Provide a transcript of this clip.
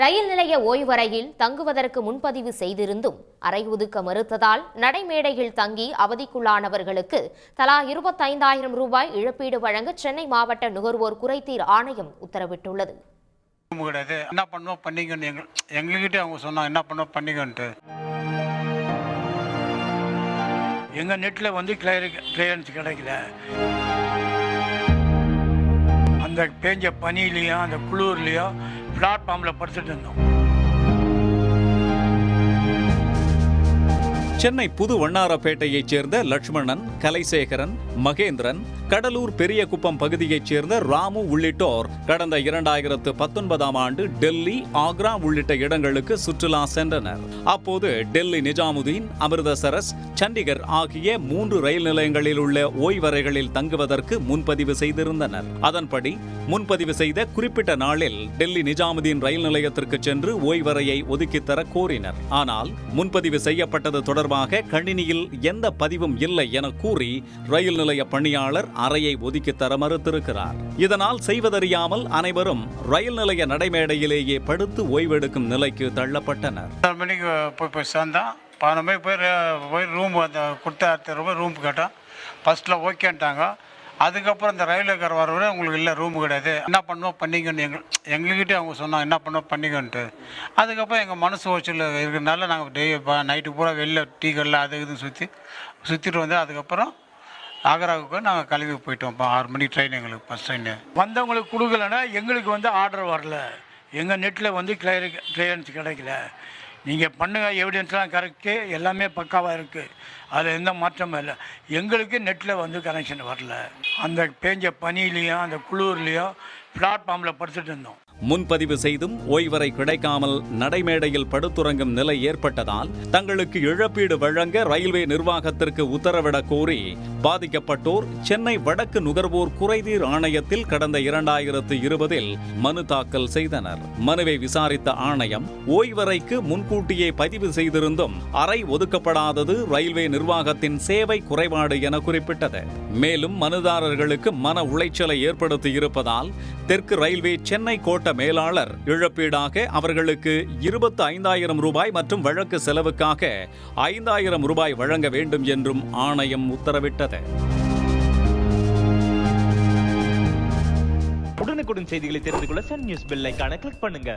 ரயில் நிலைய ஓய்வறையில் தங்குவதற்கு முன்பதிவு செய்திருந்தும் அறை ஒதுக்க மறுத்ததால் நடைமேடையில் தங்கி அவதிக்குள்ளானவர்களுக்கு தலா இருபத்தைந்தாயிரம் ரூபாய் இழப்பீடு வழங்க சென்னை மாவட்ட நுகர்வோர் குறைதீர் ஆணையம் உத்தரவிட்டுள்ளது. கிடையாது என்ன பண்ணுவோம் பண்ணிக்கன்னு எங்க எங்ககிட்ட அவங்க சொன்னாங்க என்ன பண்ணுவோம் பண்ணிக்கன்ட்டு. எங்கள் நெட்டில் வந்து கிளியர் கிளியரன்ஸ் கிடைக்கல. அந்த பேஞ்ச பனியிலையும் அந்த குளிர்லையும் பிளாட்ஃபார்மில் படுத்துட்டு சென்னை புது வண்ணாரப்பேட்டையைச் சேர்ந்த லட்சுமணன் கலைசேகரன் மகேந்திரன் கடலூர் பெரியகுப்பம் பகுதியைச் சேர்ந்த ராமு உள்ளிட்டோர் கடந்த இரண்டாயிரத்து பத்தொன்பதாம் ஆண்டு டெல்லி ஆக்ரா உள்ளிட்ட இடங்களுக்கு சுற்றுலா சென்றனர். அப்போது டெல்லி நிஜாமுதீன் அமிர்தசரஸ் சண்டிகர் ஆகிய மூன்று ரயில் நிலையங்களில் உள்ள ஓய்வறைகளில் தங்குவதற்கு முன்பதிவு செய்திருந்தனர். அதன்படி முன்பதிவு செய்த குறிப்பிட்ட நாளில் டெல்லி நிஜாமுதீன் ரயில் நிலையத்திற்கு சென்று ஓய்வறையை ஒதுக்கித்தர கோரினர். ஆனால் முன்பதிவு செய்யப்பட்டது தொடர்பாக கணினியில் எந்த பதிவும் இல்லை என கூறி ரயில் நிலைய பணியாளர் அறையை ஒதுக்கி தர மறுத்திருக்கிறார். இதனால் செய்வதறியாமல் அனைவரும் ரயில் நிலைய நடைமேடையிலேயே படுத்து ஓய்வெடுக்கும் நிலைக்கு தள்ளப்பட்டனர். மணிக்கு போய் போய் சேர்ந்தான். பதினொன்று போய் போய் ரூம் அந்த கொடுத்த ரூபாய் ரூம் கேட்டோம் ஃபஸ்ட்டில் ஓகேன்ட்டாங்க அதுக்கப்புறம் இந்த ரயில்வேக்கார வர வரை உங்களுக்கு இல்லை ரூம் கிடையாது. என்ன பண்ணுவோம்? பண்ணிக்கன்னு எங்க எங்ககிட்டே அவங்க சொன்னாங்க என்ன பண்ணுவோம்? பண்ணிக்கன்ட்டு. அதுக்கப்புறம் எங்கள் மனசு ஓச்சல் இருக்கிறதுனால நாங்கள் டெய் நைட்டு பூரா வெளில டீ கல்ல அது இதுன்னு சுற்றி சுற்றிட்டு வந்து அதுக்கப்புறம் ஆக்ராவுக்கு நாங்கள் கிளம்பி போயிட்டோம். இப்போ ஆறு மணிக்கு ட்ரெயின் எங்களுக்கு ஃபஸ்ட் ட்ரெயின் வந்தவங்களுக்கு கொடுக்கலன்னா எங்களுக்கு வந்து ஆர்டர் வரல. எங்கள் நெட்டில் வந்து கிளியர் கிளியரன்ஸ் கிடைக்கல. நீங்கள் பண்ணுங்க எவிடன்ஸ்லாம் கரெக்டு எல்லாமே பக்காவாக இருக்குது அதில் எந்த மாற்றமும் இல்லை. எங்களுக்கு நெட்டில் வந்து கனெக்ஷன் வரல. அந்த பேஞ்ச பனிலையும் அந்த குளிர்லையும் பிளாட்ஃபார்மில் படுத்துட்டு இருந்தோம். முன்பதிவு செய்தும் ஓய்வறை கிடைக்காமல் நடைமேடையில் படுத்துறங்கும் நிலை ஏற்பட்டதால் தங்களுக்கு இழப்பீடு வழங்க ரயில்வே நிர்வாகத்திற்கு உத்தரவிடக் கோரி பாதிக்கப்பட்டோர் சென்னை வடக்கு நுகர்வோர் குறைதீர் ஆணையத்தில் கடந்த இரண்டாயிரத்து இருபதில் மனு தாக்கல் செய்தனர். மனுவை விசாரித்த ஆணையம் ஓய்வறைக்கு முன்கூட்டியே பதிவு செய்திருந்தும் அறை ஒதுக்கப்படாதது ரயில்வே நிர்வாகத்தின் சேவை குறைபாடு என குறிப்பிட்டது. மேலும் மனுதாரர்களுக்கு மன உளைச்சலை ஏற்படுத்தி இருப்பதால் தெற்கு ரயில்வே சென்னை கோட்ட மேலாளர் இழப்பீடாக அவர்களுக்கு இருபத்து ஐந்தாயிரம் ரூபாய் மற்றும் வழக்கு செலவுக்காக ஐந்தாயிரம் ரூபாய் வழங்க வேண்டும் என்றும் ஆணையம் உத்தரவிட்டது. உடனுக்குடன் செய்திகளை தெரிந்து கொள்ள சன் நியூஸ் பெல் கிளிக் பண்ணுங்க.